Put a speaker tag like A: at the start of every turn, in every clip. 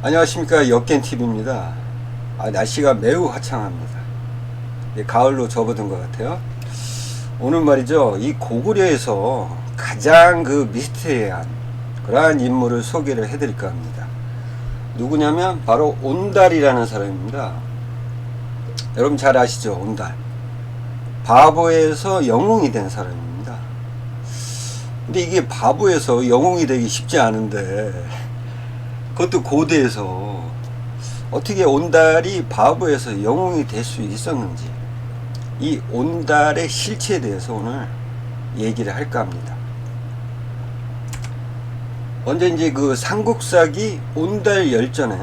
A: 안녕하십니까 역겐TV입니다. 아, 날씨가 매우 화창합니다. 예, 가을로 접어든 것 같아요. 오늘 말이죠 이 고구려에서 가장 그 미스테리한 그러한 인물을 소개를 해드릴까 합니다. 누구냐면 바로 온달이라는 사람입니다. 여러분 잘 아시죠 온달? 바보에서 영웅이 된 사람입니다. 근데 이게 바보에서 영웅이 되기 쉽지 않은데 그것도 고대에서 어떻게 온달이 바보에서 영웅이 될 수 있었는지 이 온달의 실체에 대해서 오늘 얘기를 할까 합니다. 먼저 이제 그 삼국사기 온달 열전에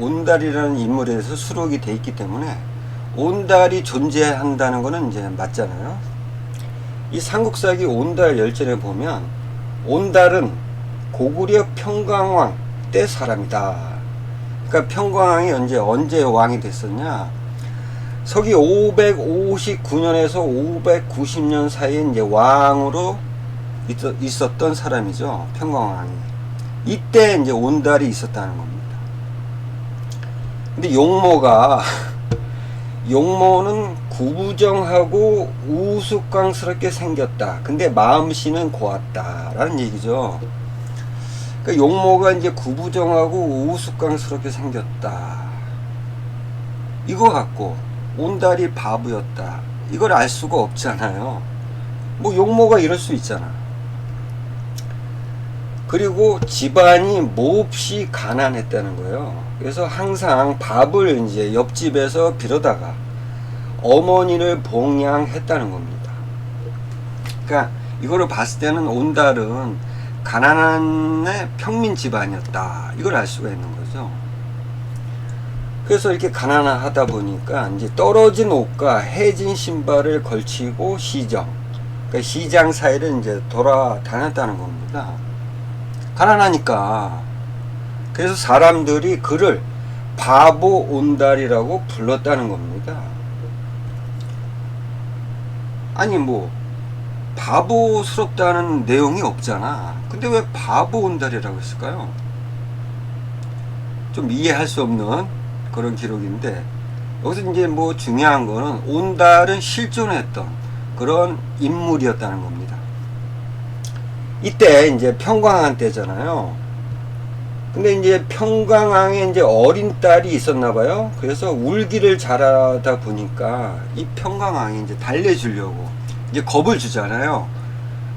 A: 온달이라는 인물에서 수록이 돼 있기 때문에 온달이 존재한다는 것은 이제 맞잖아요. 이 삼국사기 온달 열전에 보면 온달은 고구려 평강왕 때 사람이다. 그러니까 평광왕이 언제 언제 왕이 됐었냐? 서기 559년에서 590년 사이에 이제 왕으로 있- 있었던 사람이죠. 평광왕이. 이때 이제 온달이 있었다는 겁니다. 근데 용모가 용모는 구부정하고 우스꽝스럽게 생겼다. 근데 마음씨는 고왔다라는 얘기죠. 그 용모가 이제 구부정하고 우스꽝스럽게 생겼다. 이거 갖고 온달이 바보였다. 이걸 알 수가 없잖아요. 뭐 용모가 이럴 수 있잖아. 그리고 집안이 몹시 가난했다는 거예요. 그래서 항상 밥을 이제 옆집에서 빌어다가 어머니를 봉양했다는 겁니다. 그러니까 이거를 봤을 때는 온달은 가난한 평민 집안이었다. 이걸 알 수가 있는 거죠. 그래서 이렇게 가난하다 보니까 이제 떨어진 옷과 해진 신발을 걸치고 시정, 그러니까 시장 사이를 이제 돌아다녔다는 겁니다. 가난하니까. 그래서 사람들이 그를 바보 온달이라고 불렀다는 겁니다. 아니 뭐 바보스럽다는 내용이 없잖아. 근데 왜 바보 온달이라고 했을까요? 좀 이해할 수 없는 그런 기록인데 여기서 이제 뭐 중요한 거는 온달은 실존했던 그런 인물이었다는 겁니다. 이때 이제 평광왕 때잖아요. 근데 이제 평광왕에 이제 어린 딸이 있었나 봐요. 그래서 울기를 잘하다 보니까 이 평광왕이 이제 달래주려고 이제 겁을 주잖아요.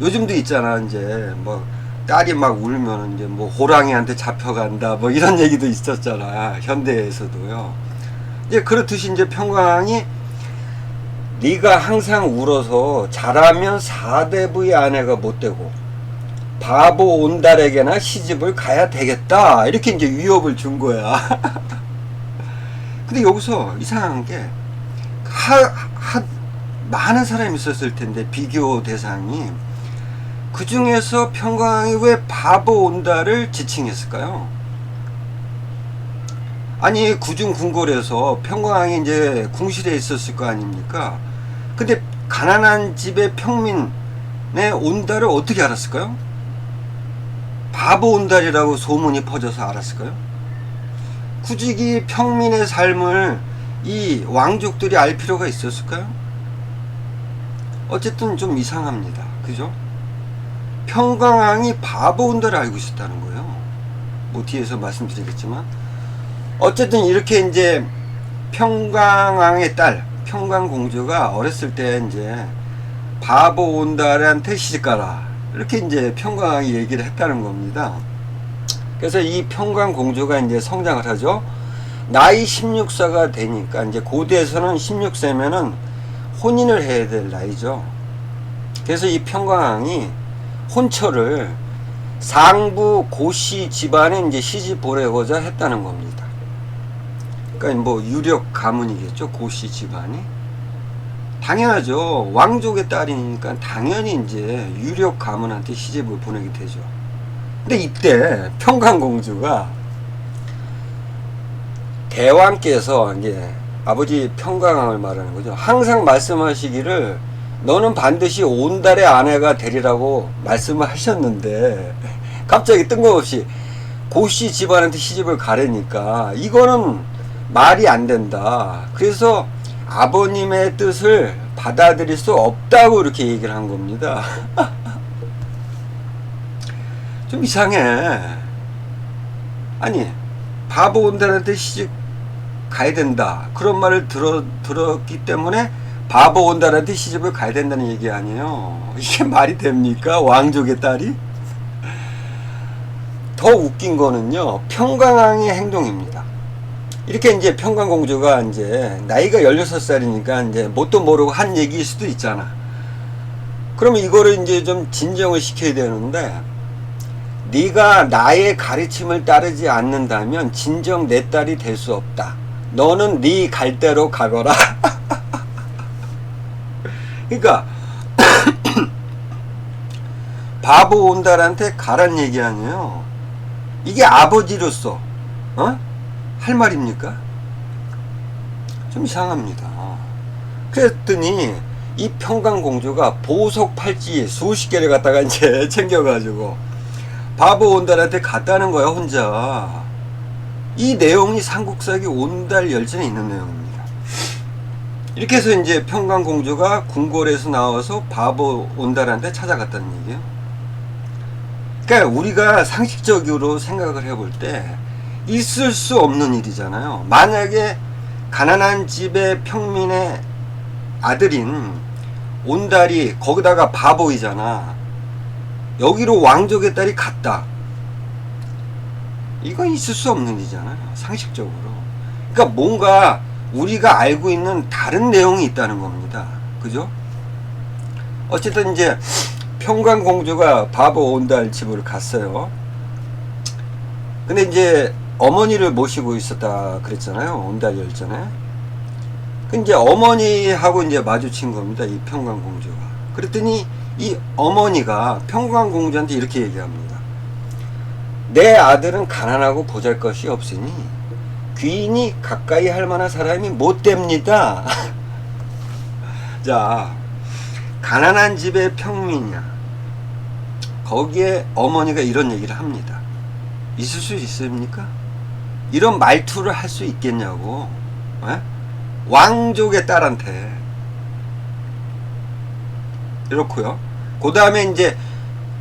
A: 요즘도 있잖아, 이제 뭐 딸이 막 울면 이제 뭐 호랑이한테 잡혀간다 뭐 이런 얘기도 있었잖아. 현대에서도요. 이제 그렇듯이 이제 평광왕이 네가 항상 울어서 잘하면 사대부의 아내가 못 되고 바보 온달에게나 시집을 가야 되겠다 이렇게 이제 위협을 준 거야. 근데 여기서 이상한 게 하, 하, 많은 사람이 있었을 텐데 비교 대상이 그 중에서 평광이 왜 바보 온달을 지칭했을까요? 아니 구중 궁궐에서 평광이 이제 궁실에 있었을 거 아닙니까? 근데 가난한 집의 평민의 온달을 어떻게 알았을까요? 바보 온달이라고 소문이 퍼져서 알았을까요? 굳이 이 평민의 삶을 이 왕족들이 알 필요가 있었을까요? 어쨌든 좀 이상합니다. 그죠? 평강왕이 바보 온달을 알고 있었다는 거예요. 뭐 뒤에서 말씀드리겠지만 어쨌든 이렇게 이제 평강왕의 딸 평강공주가 어렸을 때 이제 바보 온달한테 시집가라 이렇게 이제 평강왕이 얘기를 했다는 겁니다. 그래서 이 평강공주가 이제 성장을 하죠. 나이 16세가 되니까 이제 고대에서는 16세면은 혼인을 해야 될 나이죠. 그래서 이 평강왕이 혼처를 상부 고씨 집안에 이제 시집 보내고자 했다는 겁니다. 그러니까 뭐 유력 가문이겠죠 고씨 집안이. 당연하죠. 왕족의 딸이니까 당연히 이제 유력 가문한테 시집을 보내게 되죠. 근데 이때 평강공주가 대왕께서 이제 아버지 평강왕을 말하는 거죠. 항상 말씀하시기를 너는 반드시 온 달의 아내가 되리라고 말씀을 하셨는데 갑자기 뜬금없이 고씨 집안한테 시집을 가려니까 이거는 말이 안 된다. 그래서 아버님의 뜻을 받아들일 수 없다고 이렇게 얘기를 한 겁니다. 좀 이상해. 아니, 바보 온달한테 시집 가야 된다. 그런 말을 들어, 들었기 때문에 바보 온달한테 시집을 가야 된다는 얘기 아니에요. 이게 말이 됩니까? 왕족의 딸이? 더 웃긴 거는요, 평강왕의 행동입니다. 이렇게 이제 평강공주가 이제 나이가 16살이니까 이제 뭣도 모르고 한 얘기일 수도 있잖아. 그러면 이거를 이제 좀 진정을 시켜야 되는데, 네가 나의 가르침을 따르지 않는다면 진정 내 딸이 될 수 없다. 너는 네 갈 대로 가거라. 그러니까 바보 온달한테 가란 얘기 아니에요. 이게 아버지로서 어? 할 말입니까? 좀 이상합니다. 그랬더니 이 평강공주가 보석 팔찌 수십 개를 갖다가 이제 챙겨가지고 바보 온달한테 갔다는 거야 혼자. 이 내용이 삼국사기 온달 열전에 있는 내용입니다. 이렇게 해서 이제 평강공주가 궁궐에서 나와서 바보 온달한테 찾아갔다는 얘기예요. 그러니까 우리가 상식적으로 생각을 해볼 때 있을 수 없는 일이잖아요. 만약에 가난한 집의 평민의 아들인 온달이 거기다가 바보이잖아. 여기로 왕족의 딸이 갔다. 이건 있을 수 없는 일이잖아요. 상식적으로. 그러니까 뭔가 우리가 알고 있는 다른 내용이 있다는 겁니다. 그죠? 어쨌든 이제 평강 공주가 바보 온달 집을 갔어요. 근데 이제 어머니를 모시고 있었다 그랬잖아요. 온달 열전에. 그 이제 어머니하고 이제 마주친 겁니다. 이 평강 공주가. 그랬더니 이 어머니가 평강 공주한테 이렇게 얘기합니다. 내 아들은 가난하고 보잘 것이 없으니 귀인이 가까이 할 만한 사람이 못 됩니다. 자, 가난한 집의 평민이야. 거기에 어머니가 이런 얘기를 합니다. 있을 수 있습니까? 이런 말투를 할 수 있겠냐고. 에? 왕족의 딸한테. 이렇고요. 그 다음에 이제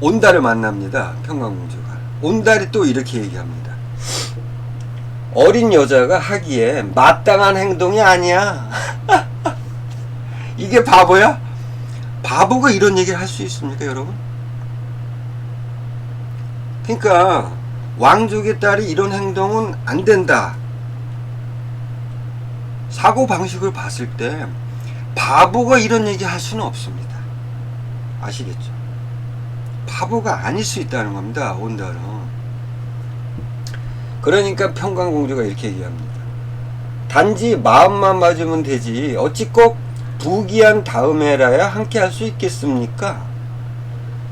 A: 온달을 만납니다. 평강공주가. 온달이 또 이렇게 얘기합니다. 어린 여자가 하기에 마땅한 행동이 아니야. 이게 바보야? 바보가 이런 얘기를 할 수 있습니까, 여러분? 그러니까 왕족의 딸이 이런 행동은 안 된다. 사고 방식을 봤을 때 바보가 이런 얘기 할 수는 없습니다. 아시겠죠? 바보가 아닐 수 있다는 겁니다. 온달은. 그러니까 평강공주가 이렇게 얘기합니다. 단지 마음만 맞으면 되지 어찌 꼭 부귀한 다음에라야 함께 할 수 있겠습니까?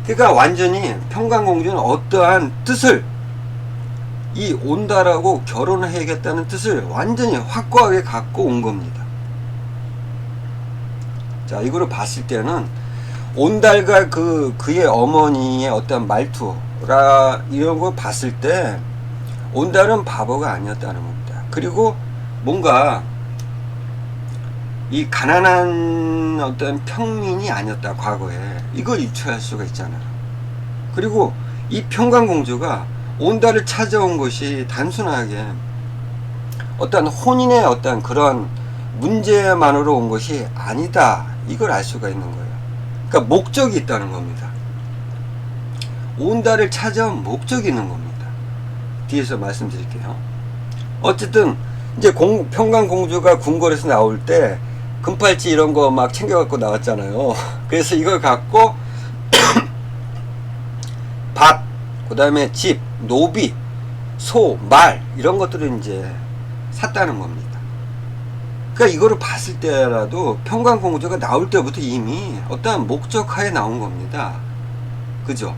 A: 그러니까 완전히 평강공주는 어떠한 뜻을 이 온달하고 결혼을 해야겠다는 뜻을 완전히 확고하게 갖고 온 겁니다. 자, 이거를 봤을 때는 온달과 그 그의 어머니의 어떤 말투라 이런 걸 봤을 때 온달은 바보가 아니었다는 겁니다. 그리고 뭔가 이 가난한 어떤 평민이 아니었다 과거에 이걸 유추할 수가 있잖아요. 그리고 이 평강 공주가 온달을 찾아온 것이 단순하게 어떤 혼인의 어떤 그런 문제만으로 온 것이 아니다 이걸 알 수가 있는 거예요. 그러니까 목적이 있다는 겁니다. 온달을 찾아온 목적이 있는 겁니다. 뒤에서 말씀드릴게요. 어쨌든 이제 공, 평강 공주가 궁궐에서 나올 때 금팔찌 이런 거 막 챙겨 갖고 나왔잖아요. 그래서 이걸 갖고 밭, 그 다음에 집, 노비, 소, 말 이런 것들을 이제 샀다는 겁니다. 그러니까 이거를 봤을 때라도 평강공주가 나올 때부터 이미 어떠한 목적하에 나온 겁니다. 그죠?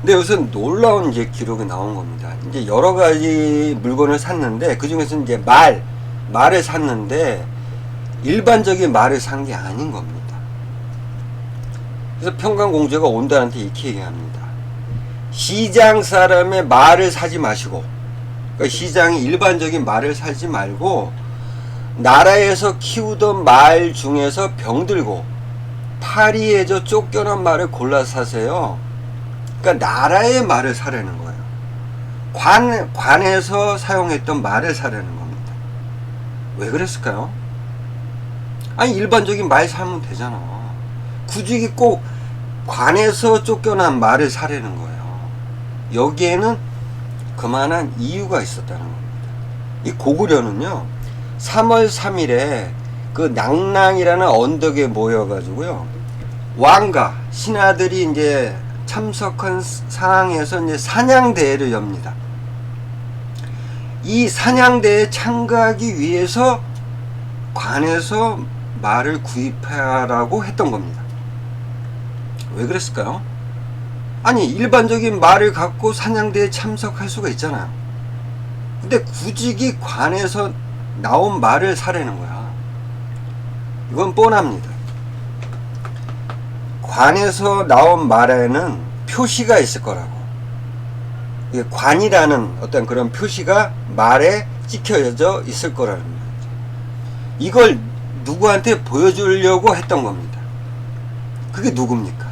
A: 근데 여기서 놀라운 이제 기록이 나온 겁니다. 이제 여러 가지 물건을 샀는데 그 중에서 이제 말, 말을 샀는데 일반적인 말을 산 게 아닌 겁니다. 그래서 평강공주가 온달한테 이렇게 얘기합니다. 시장 사람의 말을 사지 마시고 그러니까 시장이 일반적인 말을 사지 말고 나라에서 키우던 말 중에서 병들고 파리에져 쫓겨난 말을 골라 사세요. 그러니까 나라의 말을 사라는 거예요. 관, 관에서 사용했던 말을 사라는 겁니다. 왜 그랬을까요? 아니, 일반적인 말 사면 되잖아. 굳이 꼭 관에서 쫓겨난 말을 사라는 거예요. 여기에는 그만한 이유가 있었다는 겁니다. 이 고구려는요, 3월 3일에 그 낭랑이라는 언덕에 모여가지고요, 왕과 신하들이 이제 참석한 상황에서 이제 사냥대회를 엽니다. 이 사냥대회에 참가하기 위해서 관에서 말을 구입하라고 했던 겁니다. 왜 그랬을까요? 아니 일반적인 말을 갖고 사냥대에 참석할 수가 있잖아요. 근데 굳이 관에서 나온 말을 사려는 거야. 이건 뻔합니다. 관에서 나온 말에는 표시가 있을 거라고. 관이라는 어떤 그런 표시가 말에 찍혀져 있을 거라는 거죠. 이걸 누구한테 보여주려고 했던 겁니다. 그게 누굽니까?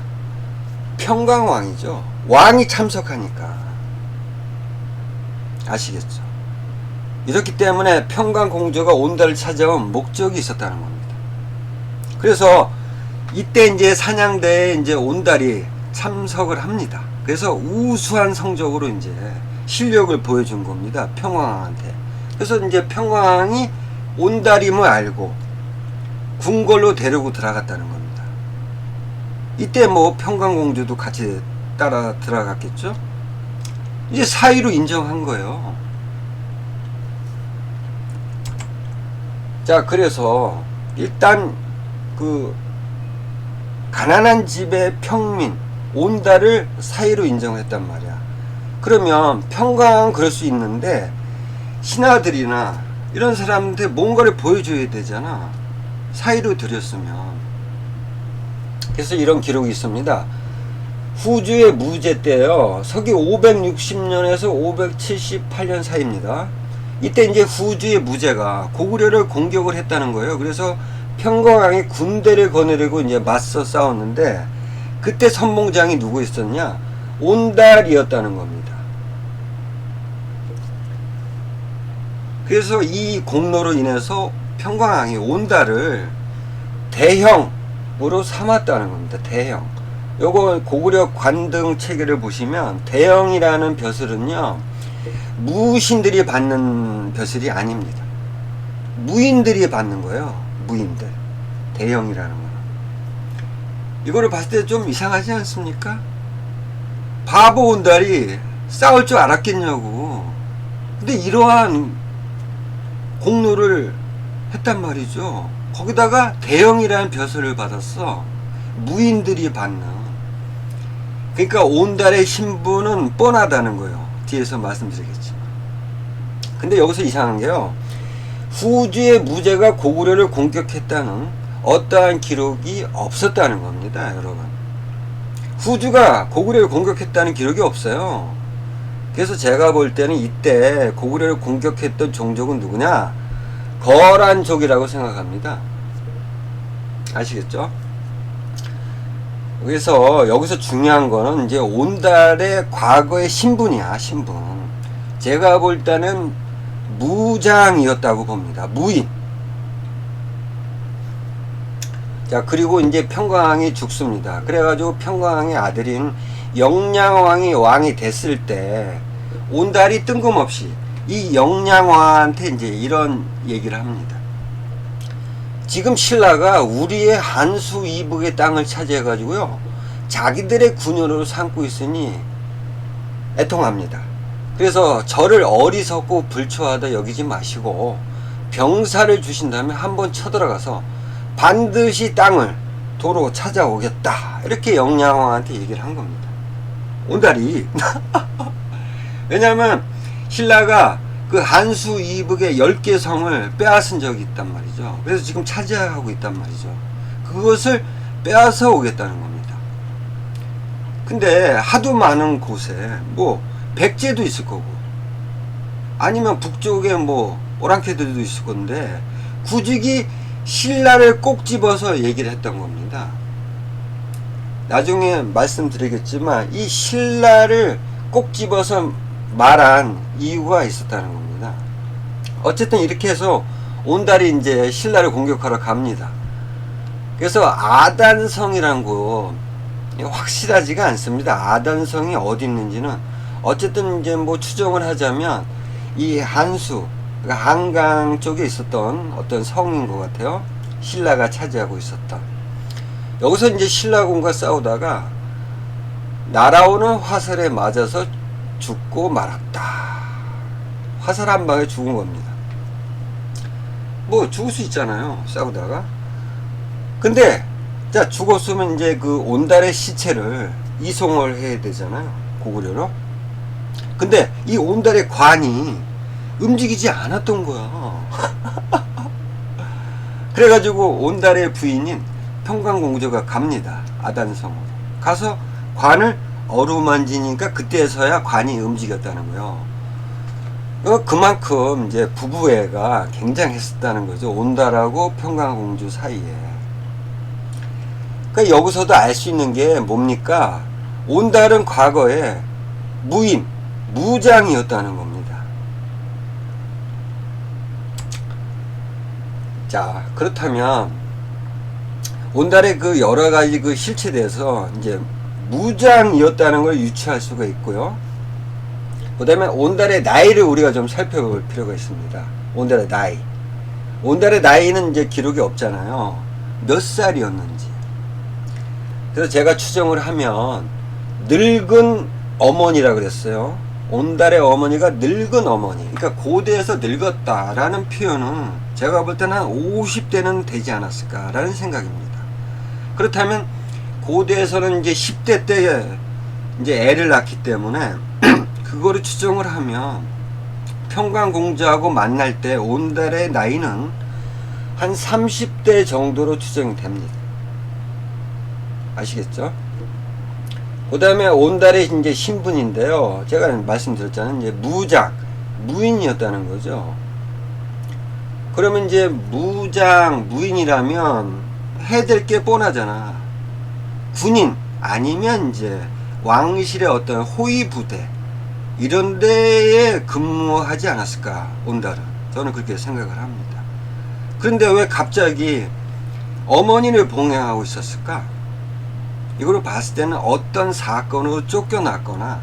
A: 평강왕이죠. 왕이 참석하니까. 아시겠죠? 이렇기 때문에 평강공주가 온달을 찾아온 목적이 있었다는 겁니다. 그래서 이때 이제 사냥대에 이제 온달이 참석을 합니다. 그래서 우수한 성적으로 이제 실력을 보여준 겁니다. 평왕한테. 그래서 이제 평왕이 온달임을 알고 궁궐로 데리고 들어갔다는 겁니다. 이때 뭐 평강공주도 같이 따라 들어갔겠죠? 이제 사위로 인정한 거예요. 자, 그래서 일단 그 가난한 집의 평민 온달을 사위로 인정했단 말이야. 그러면 평강 그럴 수 있는데 신하들이나 이런 사람한테 뭔가를 보여줘야 되잖아. 사위로 들였으면. 그래서 이런 기록이 있습니다. 후주의 무제 때요. 서기 560년에서 578년 사이입니다. 이때 이제 후주의 무제가 고구려를 공격을 했다는 거예요. 그래서 평강왕이 군대를 거느리고 이제 맞서 싸웠는데 그때 선봉장이 누구 있었냐? 온달이었다는 겁니다. 그래서 이 공로로 인해서 평강왕이 온달을 대형 으로 삼았다는 겁니다. 대형. 요거 고구려 관등 체계를 보시면 대형이라는 벼슬은요 무신들이 받는 벼슬이 아닙니다. 무인들이 받는 거예요. 무인들. 대형이라는 거는. 이거를 봤을 때 좀 이상하지 않습니까? 바보 온달이 싸울 줄 알았겠냐고. 근데 이러한 공로를 했단 말이죠. 거기다가 대형이라는 벼슬을 받았어. 무인들이 받는. 그러니까 온달의 신분은 뻔하다는 거예요. 뒤에서 말씀드리겠지만. 근데 여기서 이상한 게요. 후주의 무제가 고구려를 공격했다는 어떠한 기록이 없었다는 겁니다, 여러분. 후주가 고구려를 공격했다는 기록이 없어요. 그래서 제가 볼 때는 이때 고구려를 공격했던 종족은 누구냐? 거란 족이라고 생각합니다. 아시겠죠? 그래서 여기서 중요한 거는 이제 온달의 과거의 신분이야, 신분. 제가 볼 때는 무장이었다고 봅니다. 무인. 자, 그리고 이제 평강왕이 죽습니다. 그래가지고 평강왕의 아들인 영량왕이 왕이 됐을 때 온달이 뜬금없이 이 영량왕한테 이제 이런 얘기를 합니다. 지금 신라가 우리의 한수 이북의 땅을 차지해가지고요. 자기들의 군현으로 삼고 있으니 애통합니다. 그래서 저를 어리석고 불초하다 여기지 마시고 병사를 주신다면 한번 쳐들어가서 반드시 땅을 도로 찾아오겠다. 이렇게 영양왕한테 얘기를 한 겁니다. 온달이. 왜냐면 신라가 그 한수 이북의 10개 성을 빼앗은 적이 있단 말이죠. 그래서 지금 차지하고 있단 말이죠. 그것을 빼앗아 오겠다는 겁니다. 근데 하도 많은 곳에 뭐 백제도 있을 거고 아니면 북쪽에 뭐 오랑캐들도 있을 건데 굳이 신라를 꼭 집어서 얘기를 했던 겁니다. 나중에 말씀드리겠지만 이 신라를 꼭 집어서 말한 이유가 있었다는 겁니다. 어쨌든 이렇게 해서 온달이 이제 신라를 공격하러 갑니다. 그래서 아단성이란 곳 확실하지가 않습니다. 아단성이 어디 있는지는 어쨌든 이제 뭐 추정을 하자면 이 한수 그러니까 한강 쪽에 있었던 어떤 성인 것 같아요. 신라가 차지하고 있었던 여기서 이제 신라군과 싸우다가 날아오는 화살에 맞아서 죽고 말았다. 화살 한 방에 죽은 겁니다. 뭐 죽을 수 있잖아요. 싸우다가. 근데 자 죽었으면 이제 그 온달의 시체를 이송을 해야 되잖아요. 고구려로. 근데 이 온달의 관이 움직이지 않았던 거야. 그래가지고 온달의 부인인 평강공주가 갑니다. 아단성으로. 가서 관을 어루만지니까 그때서야 관이 움직였다는 거예요. 어, 그만큼 이제 부부애가 굉장했었다는 거죠. 온달하고 평강공주 사이에. 그러니까 여기서도 알 수 있는 게 뭡니까? 온달은 과거에 무인, 무장이었다는 겁니다. 자, 그렇다면 온달의 그 여러 가지 그 실체에 대해서 이제 무장이었다는 걸 유추할 수가 있고요. 그 다음에 온달의 나이를 우리가 좀 살펴볼 필요가 있습니다. 온달의 나이. 온달의 나이는 이제 기록이 없잖아요. 몇 살이었는지. 그래서 제가 추정을 하면 늙은 어머니라 그랬어요. 온달의 어머니가 늙은 어머니. 그러니까 고대에서 늙었다라는 표현은 제가 볼 때는 한 50대는 되지 않았을까라는 생각입니다. 그렇다면 고대에서는 이제 10대 때 이제 애를 낳기 때문에 그거를 추정을 하면 평강공주하고 만날 때 온달의 나이는 한 30대 정도로 추정이 됩니다. 아시겠죠? 그 다음에 온달의 이제 신분인데요. 제가 말씀드렸잖아요. 이제 무작, 무인이었다는 거죠. 그러면 이제 무장, 무인이라면 해야 될 게 뻔하잖아. 군인, 아니면 이제 왕실의 어떤 호위 부대, 이런 데에 근무하지 않았을까, 온달은. 저는 그렇게 생각을 합니다. 그런데 왜 갑자기 어머니를 봉행하고 있었을까? 이걸 봤을 때는 어떤 사건으로 쫓겨났거나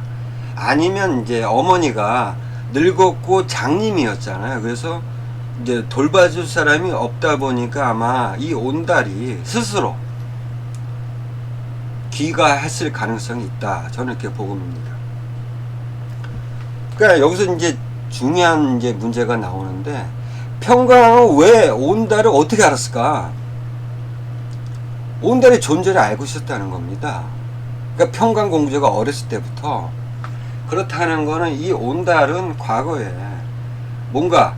A: 아니면 이제 어머니가 늙었고 장님이었잖아요. 그래서 이제 돌봐줄 사람이 없다 보니까 아마 이 온달이 스스로 귀가했을 가능성이 있다. 저는 이렇게 보고입니다. 그러니까 여기서 이제 중요한 이제 문제가 나오는데 평강은 왜 온달을 어떻게 알았을까? 온달의 존재를 알고 있었다는 겁니다. 그러니까 평강 공주가 어렸을 때부터 그렇다는 거는 이 온달은 과거에 뭔가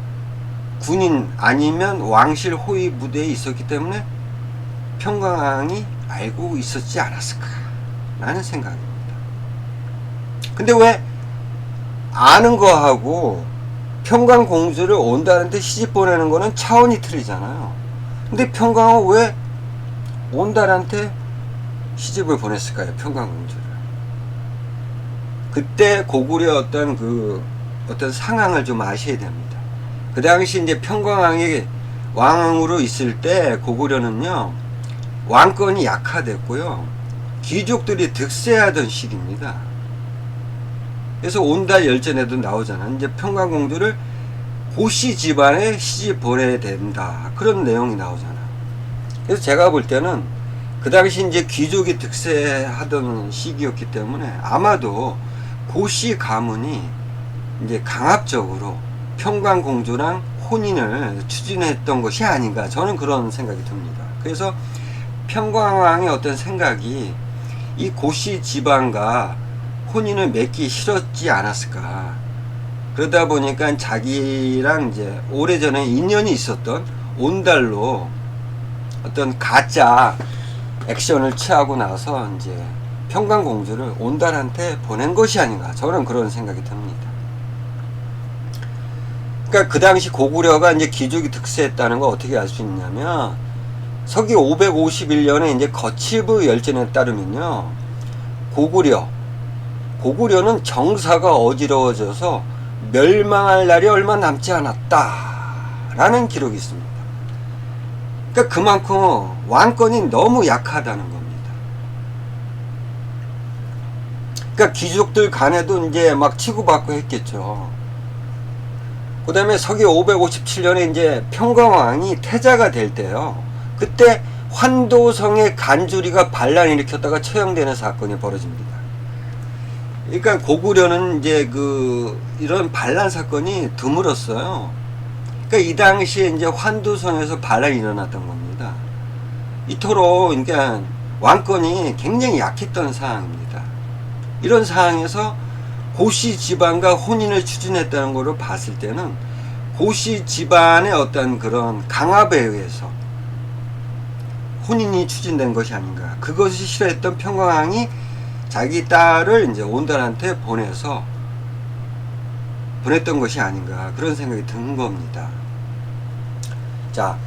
A: 군인 아니면 왕실 호위 무대에 있었기 때문에 평강왕이 알고 있었지 않았을까 라는 생각입니다. 근데 왜 아는 거하고 평강 공주를 온달한테 시집 보내는 거는 차원이 틀리잖아요. 근데 평강은 왜 온달한테 시집을 보냈을까요? 평강 공주를. 그때 고구려 어떤 그 어떤 상황을 좀 아셔야 됩니다. 그 당시 이제 평강왕이 왕으로 있을 때 고구려는요 왕권이 약화됐고요 귀족들이 득세하던 시기입니다. 그래서 온달 열전에도 나오잖아. 이제 평강공주를 고씨 집안에 시집 보내야 된다. 그런 내용이 나오잖아. 그래서 제가 볼 때는 그 당시 이제 귀족이 득세하던 시기였기 때문에 아마도 고씨 가문이 이제 강압적으로 평강공주랑 혼인을 추진했던 것이 아닌가 저는 그런 생각이 듭니다. 그래서 평강왕의 어떤 생각이 이 고씨 집안과 혼인을 맺기 싫었지 않았을까. 그러다 보니까 자기랑 이제 오래전에 인연이 있었던 온달로 어떤 가짜 액션을 취하고 나서 이제 평강공주를 온달한테 보낸 것이 아닌가 저는 그런 생각이 듭니다. 그러니까 그 당시 고구려가 이제 기족이 득세했다는 거 어떻게 알 수 있냐면 서기 551년에 이제 거칠부 열전에 따르면요 고구려 고구려는 정사가 어지러워져서 멸망할 날이 얼마 남지 않았다 라는 기록이 있습니다. 그러니까 그만큼 왕권이 너무 약하다는 겁니다. 그러니까 귀족들 간에도 이제 막 치고받고 했겠죠. 그 다음에 서기 557년에 이제 평강왕이 태자가 될 때요. 그때 환도성의 간주리가 반란 일으켰다가 처형되는 사건이 벌어집니다. 그러니까 고구려는 이제 그 이런 반란 사건이 드물었어요. 그러니까 이 당시에 이제 환도성에서 반란이 일어났던 겁니다. 이토록 그러니까 왕권이 굉장히 약했던 상황입니다. 이런 상황에서 고씨 집안과 혼인을 추진했다는 것을 봤을 때는 고씨 집안의 어떤 그런 강압에 의해서 혼인이 추진된 것이 아닌가. 그것이 싫어했던 평강왕이 자기 딸을 이제 온달한테 보내서 보냈던 것이 아닌가. 그런 생각이 드는 겁니다. 자,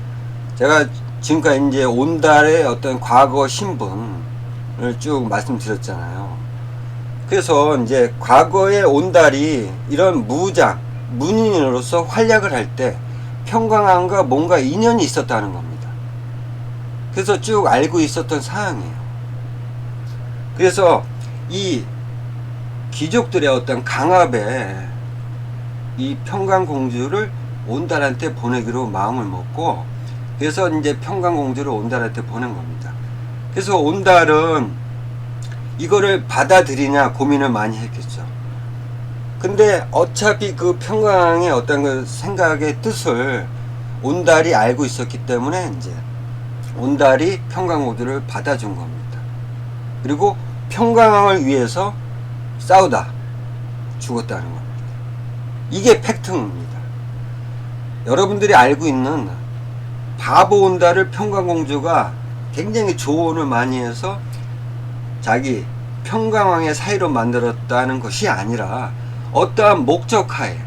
A: 제가 지금까지 이제 온달의 어떤 과거 신분을 쭉 말씀드렸잖아요. 그래서 이제 과거의 온달이 이런 무장, 문인으로서 활약을 할 때 평강왕과 뭔가 인연이 있었다는 겁니다. 그래서 쭉 알고 있었던 사항이에요. 그래서 이 귀족들의 어떤 강압에 이 평강공주를 온달한테 보내기로 마음을 먹고 그래서 이제 평강공주를 온달한테 보낸 겁니다. 그래서 온달은 이거를 받아들이냐 고민을 많이 했겠죠. 근데 어차피 그 평강의 어떤 그 생각의 뜻을 온달이 알고 있었기 때문에 이제 온달이 평강공주를 받아준 겁니다. 그리고 평강왕을 위해서 싸우다 죽었다는 겁니다. 이게 팩트입니다. 여러분들이 알고 있는 바보 온달을 평강공주가 굉장히 조언을 많이 해서 자기 평강왕의 사이로 만들었다는 것이 아니라 어떠한 목적하에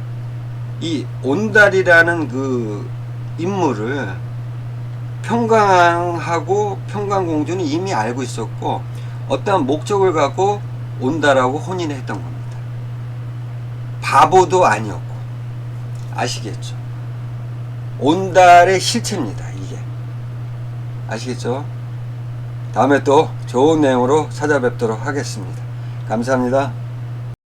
A: 이 온달이라는 그 인물을 평강하고 평강공주는 이미 알고 있었고 어떠한 목적을 갖고 온달하고 혼인했던 겁니다. 바보도 아니었고 아시겠죠? 온달의 실체입니다. 이게 아시겠죠? 다음에 또 좋은 내용으로 찾아뵙도록 하겠습니다. 감사합니다.